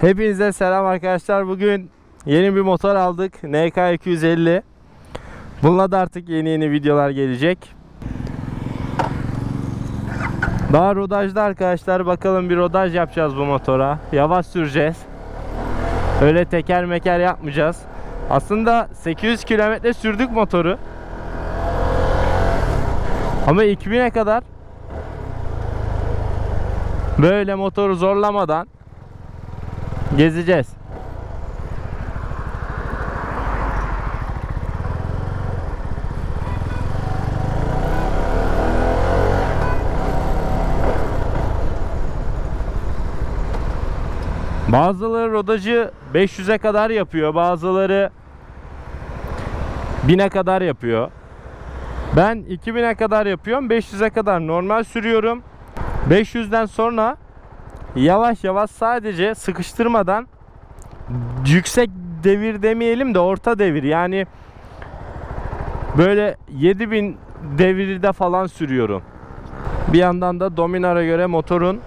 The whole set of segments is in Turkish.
Hepinize selam arkadaşlar. Bugün yeni bir motor aldık. NK 250. Bununla da artık yeni yeni videolar gelecek. Daha rodajda arkadaşlar. Bakalım bir rodaj yapacağız bu motora. Yavaş süreceğiz. Öyle teker meker yapmayacağız. Aslında 800 kilometre sürdük motoru. Ama 2000'e kadar böyle motoru zorlamadan gezeceğiz. Bazıları rodajı 500'e kadar yapıyor. Bazıları 1000'e kadar yapıyor. Ben 2000'e kadar yapıyorum. 500'e kadar normal sürüyorum. 500'den sonra yavaş yavaş sadece sıkıştırmadan yüksek devir demeyelim de orta devir yani böyle 7000 devirde falan sürüyorum. Bir yandan da Dominar'a göre motorun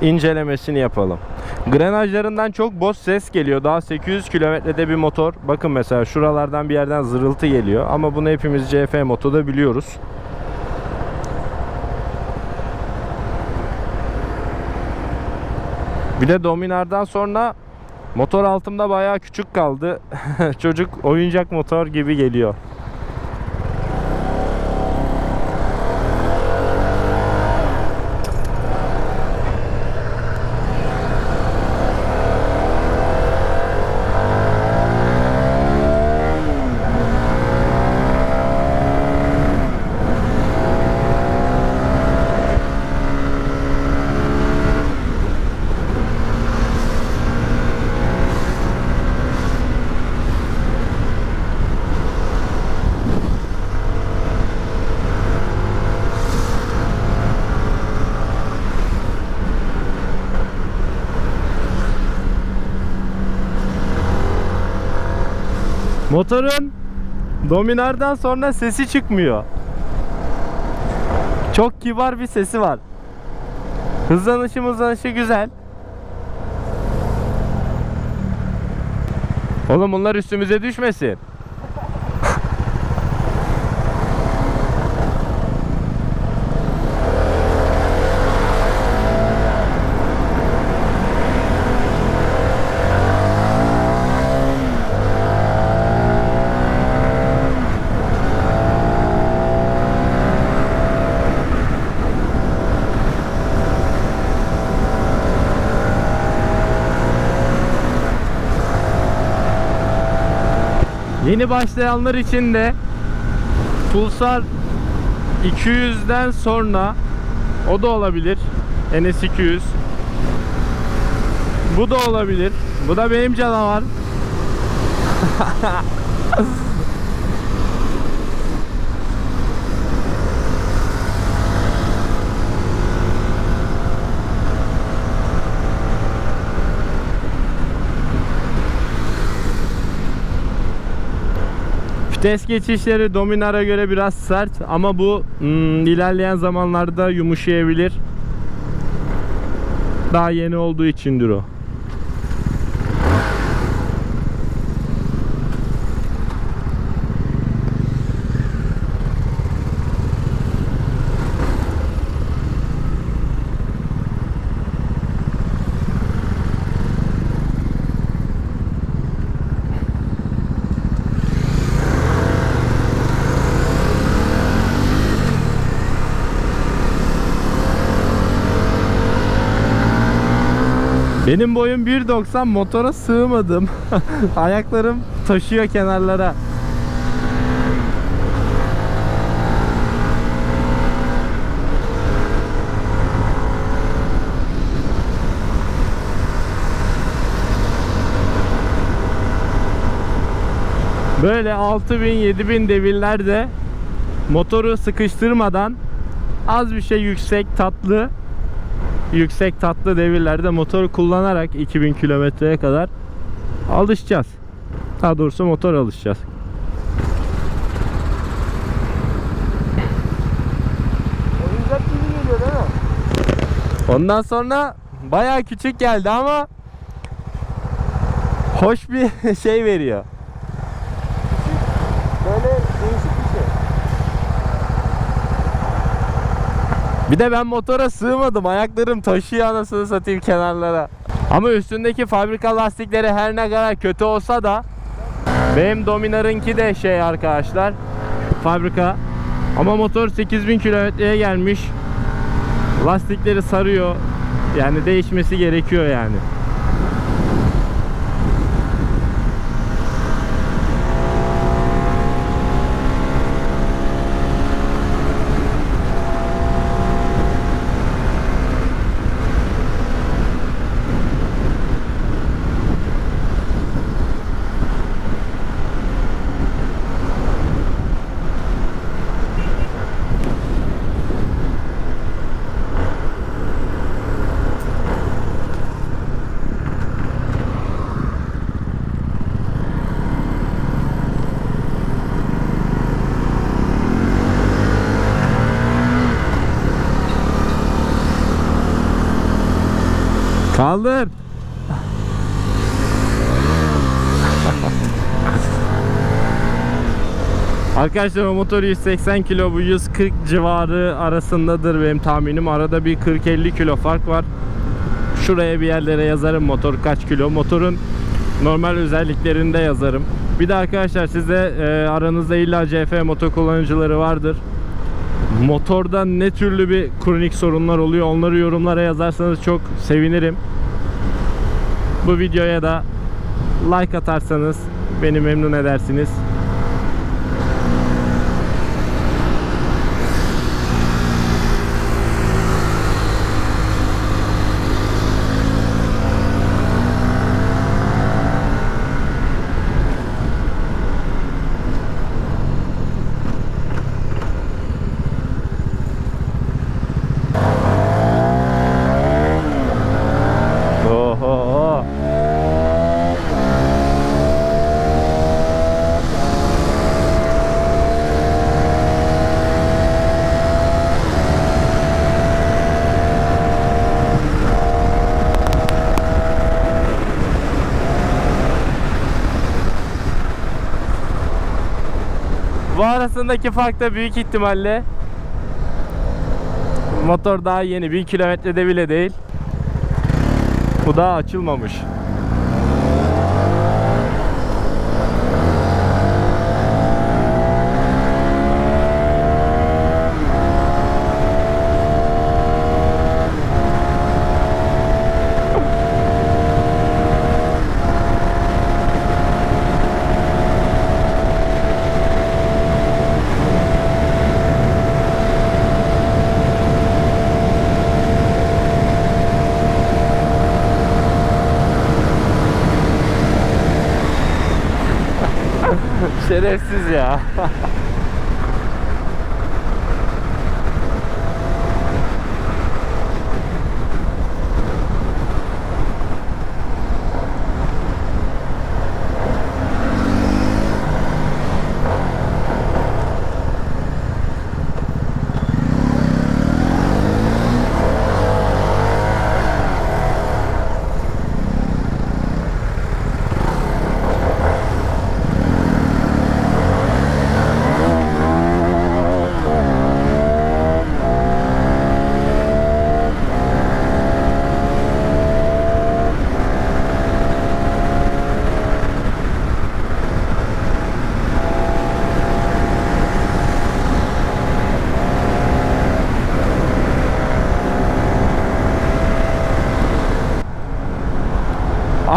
incelemesini yapalım. Grenajlarından çok boş ses geliyor. Daha 800 kilometrede bir motor. Bakın mesela şuralardan bir yerden zırıltı geliyor. Ama bunu hepimiz CF Moto'da biliyoruz. Bir de Dominar'dan sonra motor altımda bayağı küçük kaldı. Çocuk oyuncak motor gibi geliyor. Motorun Dominar'dan sonra sesi çıkmıyor. Çok kibar bir sesi var. Hızlanışı hızlanışı güzel. Oğlum bunlar üstümüze düşmesin. Yeni başlayanlar için de Pulsar 200'den sonra o da olabilir. NS 200. Bu da olabilir. Bu da benim canavar. Vites geçişleri Dominar'a göre biraz sert ama bu hmm, ilerleyen zamanlarda yumuşayabilir. Daha yeni olduğu içindir o. Benim boyum 1.90 motora sığmadım. Ayaklarım taşıyor kenarlara. Böyle 6000 7000 devirlerde motoru sıkıştırmadan az bir şey yüksek tatlı yüksek tatlı devirlerde motoru kullanarak 2000 kilometreye kadar alışacağız. Daha doğrusu motor alışacağız. Oyuncak gibi geliyor değil mi? Ondan sonra bayağı küçük geldi ama Hoş bir şey veriyor. Böyle değişik bir şey. Bir de ben motora sığmadım. Ayaklarım taşıyor anasını satayım kenarlara. Ama üstündeki fabrika lastikleri her ne kadar kötü olsa da benim Dominar'ınki de şey arkadaşlar fabrika. Ama motor 8000 kilometreye gelmiş. Lastikleri sarıyor. Yani değişmesi gerekiyor yani. Kaldır. Arkadaşlar o motor 180 kilo bu 140 civarı arasındadır benim tahminim. Arada bir 40-50 kilo fark var. Şuraya bir yerlere yazarım motor kaç kilo. Motorun normal özelliklerini de yazarım. Bir de arkadaşlar size e, aranızda illa CF motor kullanıcıları vardır. Motorda ne türlü bir kronik sorunlar oluyor onları yorumlara yazarsanız çok sevinirim. Bu videoya da like atarsanız beni memnun edersiniz. Oho. Bu arasındaki fark da büyük ihtimalle motor daha yeni 1000 kilometrede bile değil. Bu daha açılmamış. 绝对细节啊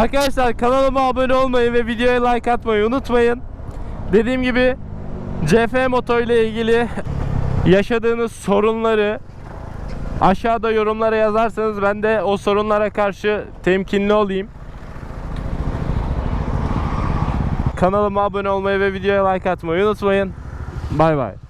Arkadaşlar kanalıma abone olmayı ve videoya like atmayı unutmayın. Dediğim gibi CF Moto ile ilgili yaşadığınız sorunları aşağıda yorumlara yazarsanız ben de o sorunlara karşı temkinli olayım. Kanalıma abone olmayı ve videoya like atmayı unutmayın. Bay bay.